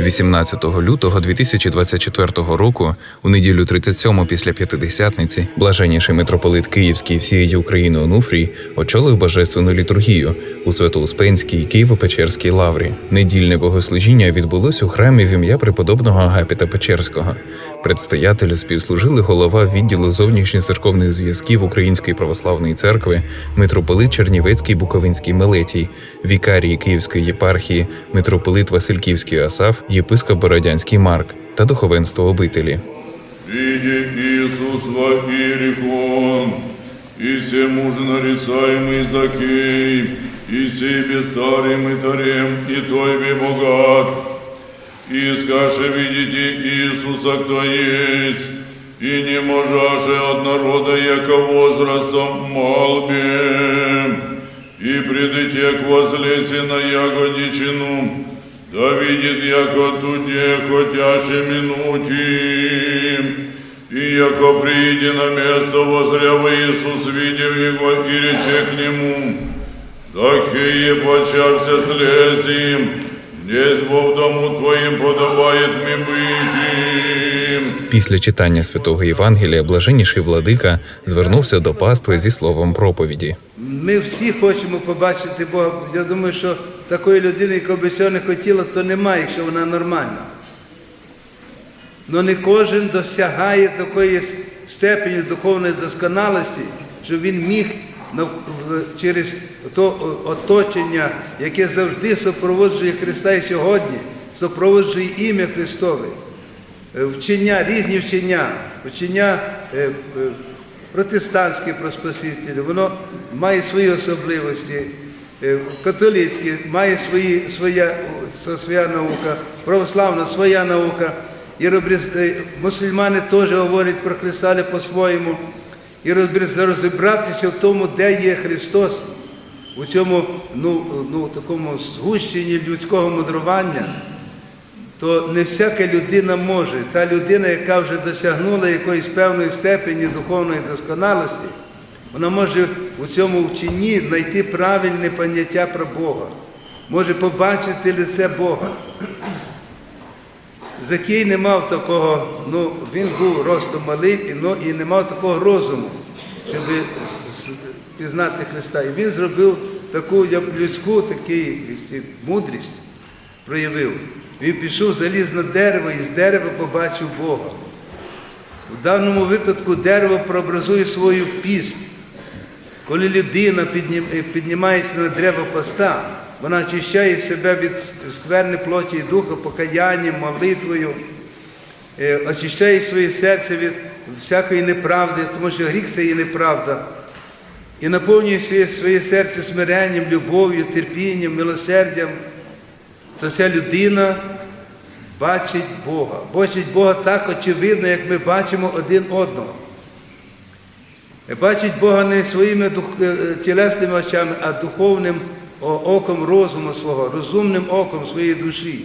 18 лютого 2024 року, у неділю 37 після п'ятидесятниці, блаженніший митрополит Київський всієї України Онуфрій очолив божественну літургію у Свято-Успенській Києво-Печерській лаврі. Недільне богослужіння відбулось у храмі в ім'я преподобного Агапіта Печерського. Предстоятелю співслужили голова відділу зовнішніх церковних зв'язків Української православної церкви, митрополит Чернівецький Буковинський Мелетій, вікарії Київської єпархії, митрополит Васильківський Асаф, єпископ Бородянський Марк та духовенство обителі. Иисус, во Иерихон, и все муж нарицаемый Закей, и себе старым и тарем, и тойбе богат. И скаже, видите Иисуса, кто есть, и не можаше от народа, яко возрастом молбе. И придите к возлесе на ягодичину, да видит, яко туде хотяще минути. И яко прииди на место возряв Иисус, видев его, и рече к нему, Такие почався слезим, бо в дому твоїм подобает ми. Після читання святого Євангелія блаженніший владика звернувся до пастви зі словом проповіді. Ми всі хочемо побачити Бога. Я думаю, що такої людини, яка би цього не хотіла, то немає, якщо вона нормальна. Але не кожен досягає такої степені духовної досконалості, що він міг через то оточення, яке завжди супроводжує Христа і сьогодні, супроводжує ім'я Христове. Е, вчення, різні вчення, вчення е, е, протестантське про Спасителя, воно має свої особливості. Католицьке має свої, своя, своя наука, православна своя наука. І мусульмани теж говорять про Христа по-своєму. І розібратися в тому, де є Христос, у цьому ну, ну, такому згущенні людського мудрування то не всяка людина може. Та людина, яка вже досягнула якоїсь певної степені духовної досконалості, вона може у цьому вченні знайти правильне поняття про Бога, може побачити лице Бога. Закій не мав такого, ну, він був ростом малий, ну, і не мав такого розуму, щоб пізнати Христа. І він зробив таку людську таку мудрість проявив. Він пішов заліз на дерево і з дерева побачив Бога. В даному випадку дерево прообразує свою піст. Коли людина е, піднімається на дерево поста, вона очищає себе від скверни плоті і духа, покаянням, молитвою, е, очищає своє серце від всякої неправди, тому що гріх це є неправда. І наповнює своє, серце смиренням, любов'ю, терпінням, милосердям, то ця людина бачить Бога. Бачить Бога так очевидно, як ми бачимо один одного. Бачить Бога не своїми е, тілесними очами, а духовним оком розуму свого, розумним оком своєї душі.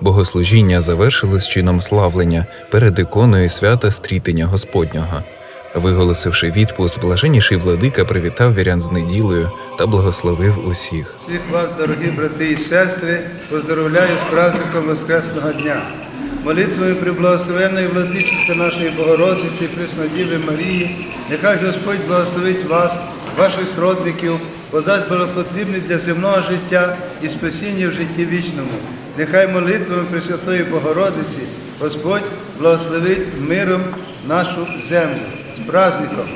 Богослужіння завершилось чином славлення перед іконою свята стрітення Господнього. Виголосивши відпуст, блаженніший владика привітав вірян з неділею та благословив усіх. Всіх вас, дорогі брати і сестри, поздоровляю з праздником Воскресного дня. Молитвою приблагословенної владичиці нашої Богородиці, Преснодіви Марії, нехай Господь благословить вас, ваших сродників, подасть благопотрібне для земного життя і спасіння в житті вічному. Нехай молитвами Пресвятої Богородиці Господь благословить миром нашу землю. З праздником!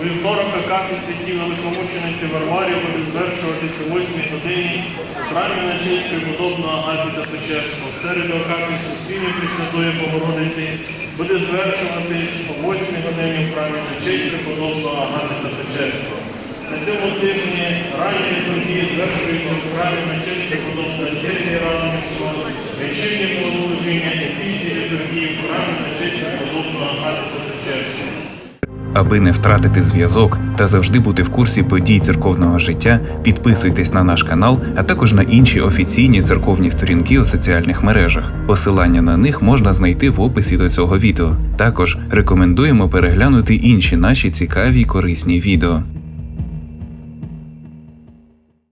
У вівторок Акафі святів великомучениці Варварі буде звершуватися о 8 годині у храмі на честь преподобного Агапіта Печерського. В середу Акафі Суспільні Пресвятої Богородиці буде звершуватись о 8 годині в храмі на честь преподобного Агапіта. На цьому тижні ранні літургії звершуються в храмі на честь преподобного Сергія Радоника Акафіського, вечірнє богослужіння і пісні літургії в храмі на честь преподобного Агапіта Печерського. Аби не втратити зв'язок та завжди бути в курсі подій церковного життя, підписуйтесь на наш канал, а також на інші офіційні церковні сторінки у соціальних мережах. Посилання на них можна знайти в описі до цього відео. Також рекомендуємо переглянути інші наші цікаві й корисні відео.